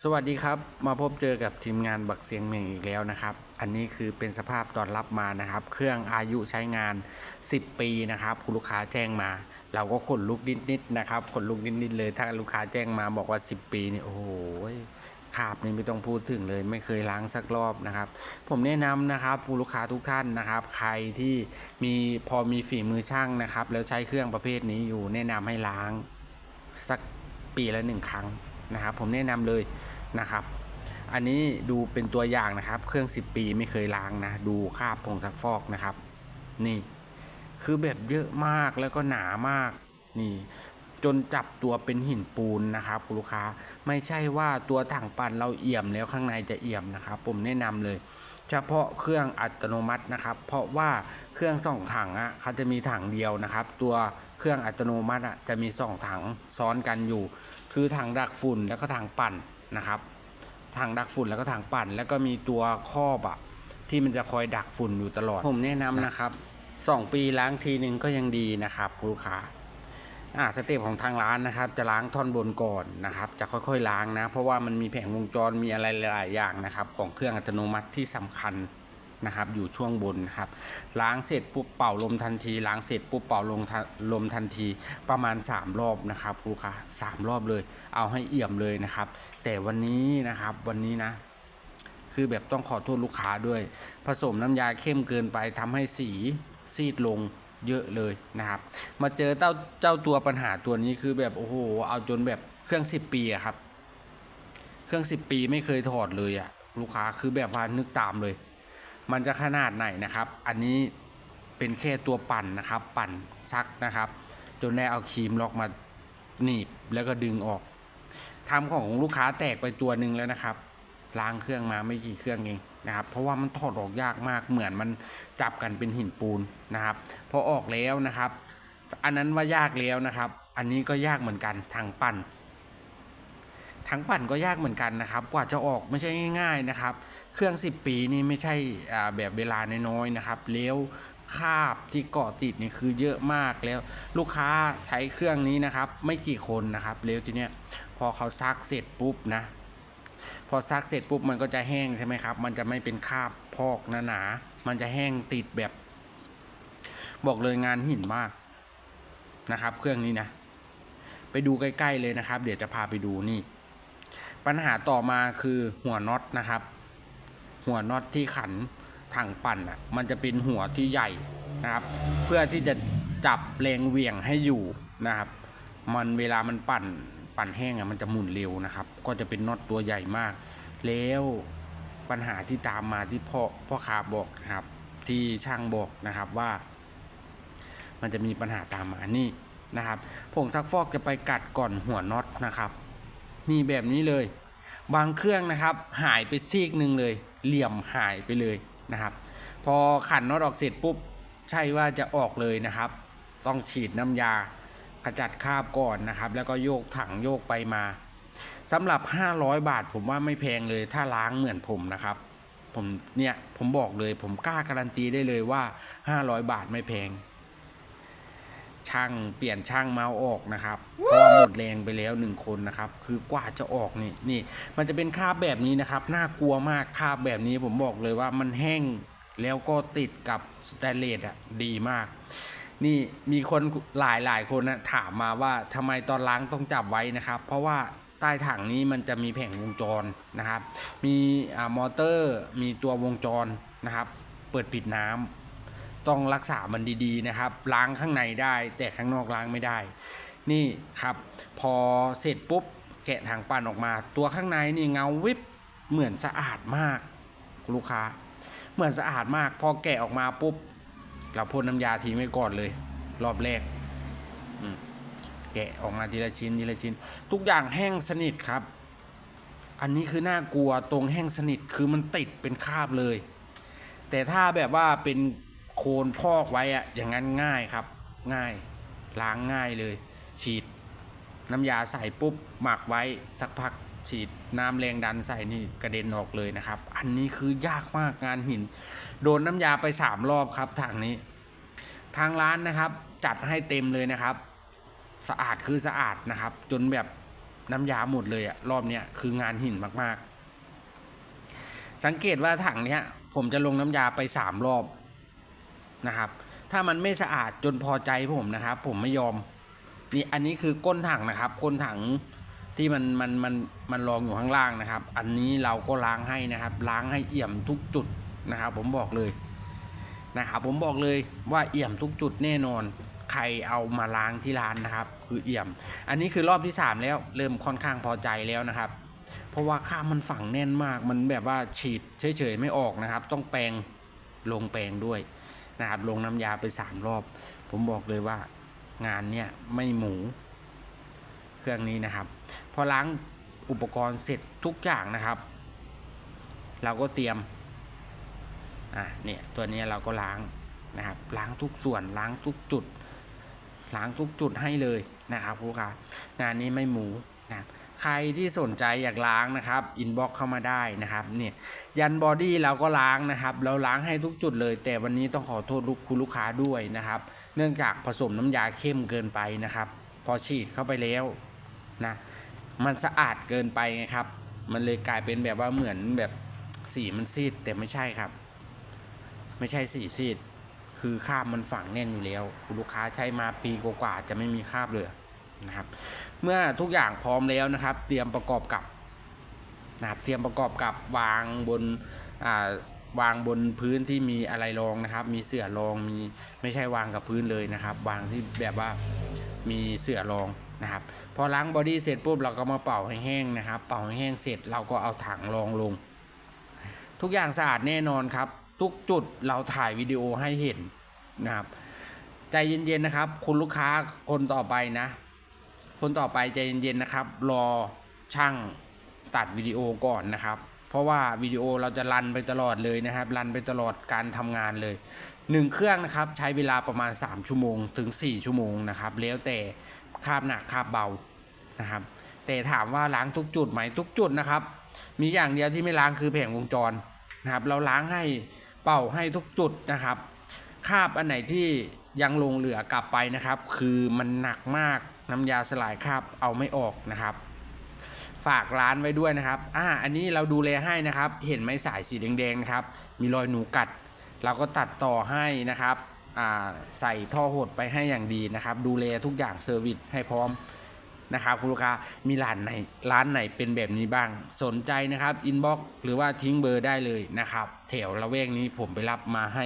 สวัสดีครับ มาพบเจอกับทีมงานบักเสียงเมงอีกแล้วนะครับ อันนี้คือเป็นสภาพตอนรับมานะครับ เครื่องอายุใช้งาน 10 ปีนะครับ คุณลูกค้าแจ้งมา เราก็ขนลุกนิดๆนะครับขนลุกนิดๆเลย ถ้าลูกค้าแจ้งมาบอกว่า 10 ปีนี่โอ้โหขาบนี่ไม่ต้องพูดถึงเลยไม่เคยล้างสักรอบนะครับ ผมแนะนำนะครับผู้ลูกค้าทุกท่านนะครับ ใครที่มีพอมีฝีมือช่างนะครับ แล้วใช้เครื่องประเภทนี้อยู่แนะนำให้ล้างสักปีละหนึ่งครั้ง นะครับผมแนะนำเลยนะครับ อันนี้ดูเป็นตัวอย่างนะครับ เครื่อง 10 ปีไม่เคยล้างนะ ดูคราบผงซักฟอกนะครับ นี่ คือแบบเยอะมากแล้วก็หนามากนี่จนจับตัวเป็นหินปูนนะครับคุณลูกค้าไม่ใช่ว่าตัวถังปั่นเราเอี่ยมแล้วข้างในจะเอี่ยมนะครับ ผมแนะนำเลย เฉพาะเครื่องอัตโนมัตินะครับ เพราะว่าเครื่องสองถังอะเขาจะมีถังเดียวนะครับ ตัวเครื่องอัตโนมัติอะจะมีสองถังซ้อนกันอยู่ คือถังดักฝุ่นแล้วก็ถังปั่นนะครับถังดักฝุ่นแล้วก็ถังปั่น แล้วก็มีตัวครอบอะที่มันจะคอยดักฝุ่นอยู่ตลอด ผมแนะนำนะครับสองปีล้างทีหนึ่งก็ยังดีนะครับคุณลูกค้าอ่าสเต็ปของทางร้านนะครับ จะล้างท่อนบนก่อนนะครับ จะค่อยๆล้างนะ เพราะว่ามันมีแผงวงจรมีอะไรหลายๆอย่างนะครับ ของเครื่องอัตโนมัติที่สำคัญ นะครับอยู่ช่วงบนนะครับล้างเสร็จปุ๊บเป่าลมทันที ล้างเสร็จปุ๊บเป่าลมทันลมทันทีประมาณ 3 รอบนะครับลูกค้าสามรอบเลย เอาให้เอี่ยมเลยนะครับ แต่วันนี้นะครับวันนี้นะคือแบบต้องขอโทษลูกค้าด้วย ผสมน้ำยาเข้มเกินไปทำให้สีซีดลงเยอะเลยนะครับ มาเจอเจ้าเจ้าตัวปัญหาตัวนี้คือแบบโอ้โหเอาจนแบบเครื่อง 10 ปีอะครับ เครื่อง 10 ปีไม่เคยถอดเลยอะลูกค้าคือแบบว่านึกตามเลย มันจะขนาดไหนนะครับ อันนี้เป็นแค่ตัวปั่นนะครับ ปั่นซักนะครับ จนได้เอาครีมล็อกมาหนีบแล้วก็ดึงออกทำของลูกค้าแตกไปตัวหนึ่งแล้วนะครับล้างเครื่องมาไม่กี่เครื่องเองนะครับ เพราะว่ามันถอดออกยากมากเหมือนมันจับกันเป็นหินปูนนะครับพอออกแล้วนะครับ อันนั้นว่ายากแล้วนะครับ อันนี้ก็ยากเหมือนกันทางปั่น ทางปั่นก็ยากเหมือนกันนะครับ กว่าจะออกไม่ใช่ง่าย ๆนะครับ เครื่อง 10 ปีนี่ไม่ใช่แบบเวลาน้อยๆนะครับแล้วคาบที่เกาะติดนี่คือเยอะมากแล้วลูกค้าใช้เครื่องนี้นะครับ ไม่กี่คนนะครับแล้วทีเนี้ยพอเขาซักเสร็จปุ๊บนะพอซักเสร็จปุ๊บมันก็จะแห้งใช่ไหมครับ มันจะไม่เป็นคาบพอกหนาๆมันจะแห้งติดแบบ บอกเลยงานหินมากนะครับ เครื่องนี้นะ ไปดูใกล้ ๆ เลยนะครับ เดี๋ยวจะพาไปดูนี่ ปัญหาต่อมาคือหัวน็อตนะครับ หัวน็อตที่ขันถังปั่นอะมันจะเป็นหัวที่ใหญ่นะครับ เพื่อที่จะจับแรงเหวี่ยงให้อยู่นะครับ มันเวลามันปั่นปั่นแห้งอะมันจะหมุนเร็วนะครับ ก็จะเป็นน็อตตัวใหญ่มาก แล้วปัญหาที่ตามมาที่พ่อพ่อค้าบอกนะครับ ที่ช่างบอกนะครับว่า มันจะมีปัญหาตามมานี่นะครับผงซักฟอกจะไปกัดก่อนหัวน็อตนะครับ นี่แบบนี้เลย บางเครื่องนะครับหายไปซีกหนึ่งเลย เหลี่ยมหายไปเลยนะครับ พอขันน็อตออกเสร็จปุ๊บใช่ว่าจะออกเลยนะครับ ต้องฉีดน้ำยาขจัดคราบก่อนนะครับ แล้วก็โยกถังโยกไปมาสำหรับ 500 บาทผมว่าไม่แพงเลยถ้าล้างเหมือนผมนะครับผมเนี่ยผมบอกเลยผมกล้าการันตีได้เลยว่า 500 บาทไม่แพง ช่างเปลี่ยนช่างเมาส์ออกนะครับเพราะว่าหมดแรงไปแล้วหนึ่งคนนะครับ คือกว่าจะออกนี่นี่ มันจะเป็นคราบแบบนี้นะครับ น่ากลัวมากคราบแบบนี้ผมบอกเลยว่ามันแห้งแล้วก็ติดกับสแตนเลสอะดีมาก นี่มีคนหลายหลายคนนะถามมาว่าทำไมตอนล้างต้องจับไว้นะครับ เพราะว่าใต้ถังนี้มันจะมีแผงวงจรนะครับ มีอ่ามอเตอร์มีตัววงจรนะครับ เปิดปิดน้ำ ต้องรักษามันดีๆนะครับ ล้างข้างในได้ แต่ข้างนอกล้างไม่ได้ นี่ครับ พอเสร็จปุ๊บแกะถังปั่นออกมา ตัวข้างในนี่เงาวิบเหมือนสะอาดมากลูกค้า เหมือนสะอาดมาก พอแกะออกมาปุ๊บ เราพ่นน้ำยาทิ้งไว้ก่อนเลย รอบแรกแกะออกมาทีละชิ้นทีละชิ้น ทุกอย่างแห้งสนิทครับ อันนี้คือน่ากลัวตรงแห้งสนิทคือมันติดเป็นคราบเลย แต่ถ้าแบบว่าเป็น โคนพอกไว้อะอย่างนั้นง่ายครับ ง่ายล้างง่ายเลย ฉีดน้ำยาใส่ปุ๊บหมักไว้สักพักฉีดน้ำแรงดันใส่นี่กระเด็นออกเลยนะครับ อันนี้คือยากมากงานหิน โดนน้ำยาไปสามรอบครับทางนี้ ทางร้านนะครับ จัดให้เต็มเลยนะครับ สะอาดคือสะอาดนะครับ จนแบบน้ำยาหมดเลยอะรอบเนี้ยคืองานหินมากๆ สังเกตว่าถังเนี้ยผมจะลงน้ำยาไปสามรอบ นะครับ ถ้ามันไม่สะอาดจนพอใจผมนะครับ ผมไม่ยอมนี่อันนี้คือก้นถังนะครับ ก้นถังที่มันมันมันมันรองอยู่ข้างล่างนะครับ อันนี้เราก็ล้างให้นะครับ ล้างให้เอี่ยมทุกจุดนะครับ ผมบอกเลยนะครับ ผมบอกเลยว่าเอี่ยมทุกจุดแน่นอน ใครเอามาล้างที่ร้านนะครับ คือเอี่ยม อันนี้คือรอบที่ 3 แล้วเริ่มค่อนข้างพอใจแล้วนะครับ เพราะว่าข้ามมันฝังแน่นมาก มันแบบว่าฉีดเฉยๆไม่ออกนะครับ ต้องแปรงลงแปรงด้วย นะครับลงน้ำยาไป 3 รอบ ผมบอกเลยว่างานเนี่ยไม่หมูเครื่องนี้นะครับ พอล้างอุปกรณ์เสร็จทุกอย่างนะครับ เราก็เตรียมอะเนี่ยตัวนี้เราก็ล้างนะครับล้างทุกส่วนล้างทุกจุดล้างทุกจุดให้เลยนะครับลูกค้างานนี้ไม่หมูนะครับ ใครที่สนใจอยากล้างนะครับอินบ็อกเข้ามาได้นะครับเนี่ยยันบอดี้เราก็ล้างนะครับเราล้างให้ทุกจุดเลย แต่วันนี้ต้องขอโทษลูกคุณลูกค้าด้วยนะครับ เนื่องจากผสมน้ำยาเข้มเกินไปนะครับ พอฉีดเข้าไปแล้วนะมันสะอาดเกินไปไงครับ มันเลยกลายเป็นแบบว่าเหมือนแบบสีมันซีดแต่ไม่ใช่ครับ ไม่ใช่สีซีดคือคราบมันฝังแน่นอยู่แล้ว คุณลูกค้าใช้มาปีกว่าจะไม่มีคราบเลย นะครับ เมื่อทุกอย่างพร้อมแล้วนะครับ เตรียมประกอบกับนะครับเตรียมประกอบกับวางบนอ่าวางบนพื้นที่มีอะไรรองนะครับ มีเสื่อรองมีไม่ใช่วางกับพื้นเลยนะครับ วางที่แบบว่ามีเสื่อรองนะครับพอล้างบอดี้เสร็จปุ๊บเราก็มาเป่าแห้งนะครับ เป่าแห้งเสร็จเราก็เอาถังรองลง ทุกอย่างสะอาดแน่นอนครับ ทุกจุดเราถ่ายวิดีโอให้เห็นนะครับ ใจเย็นๆนะครับ คุณลูกค้าคนต่อไปนะ คนต่อไปใจเย็นๆนะครับ รอช่างตัดวิดีโอก่อนนะครับ เพราะว่าวิดีโอเราจะรันไปตลอดเลยนะครับ รันไปตลอดการทำงานเลยหนึ่งเครื่องนะครับ ใช้เวลาประมาณ 3 ชั่วโมง ถึง 4 ชั่วโมงนะครับ แล้วแต่คาบหนักคาบเบานะครับ แต่ถามว่าล้างทุกจุดไหมทุกจุดนะครับ มีอย่างเดียวที่ไม่ล้างคือแผงวงจรนะครับ เราล้างให้เป่าให้ทุกจุดนะครับ คาบอันไหนที่ยังลงเหลือกลับไปนะครับ คือมันหนักมาก น้ำยาสลายคราบเอาไม่ออกนะครับ ฝากร้านไว้ด้วยนะครับอ่าอันนี้เราดูแลให้นะครับ เห็นไหมสายสีแดงๆนะครับ มีรอยหนูกัด เราก็ตัดต่อให้นะครับอ่าใส่ท่อหดไปให้อย่างดีนะครับ ดูแลทุกอย่างเซอร์วิสให้พร้อมนะครับคุณลูกค้ามีร้านไหนร้านไหนเป็นแบบนี้บ้าง สนใจนะครับอินบ็อกหรือว่าทิ้งเบอร์ได้เลยนะครับ แถวละแวกนี้ผมไปรับมาให้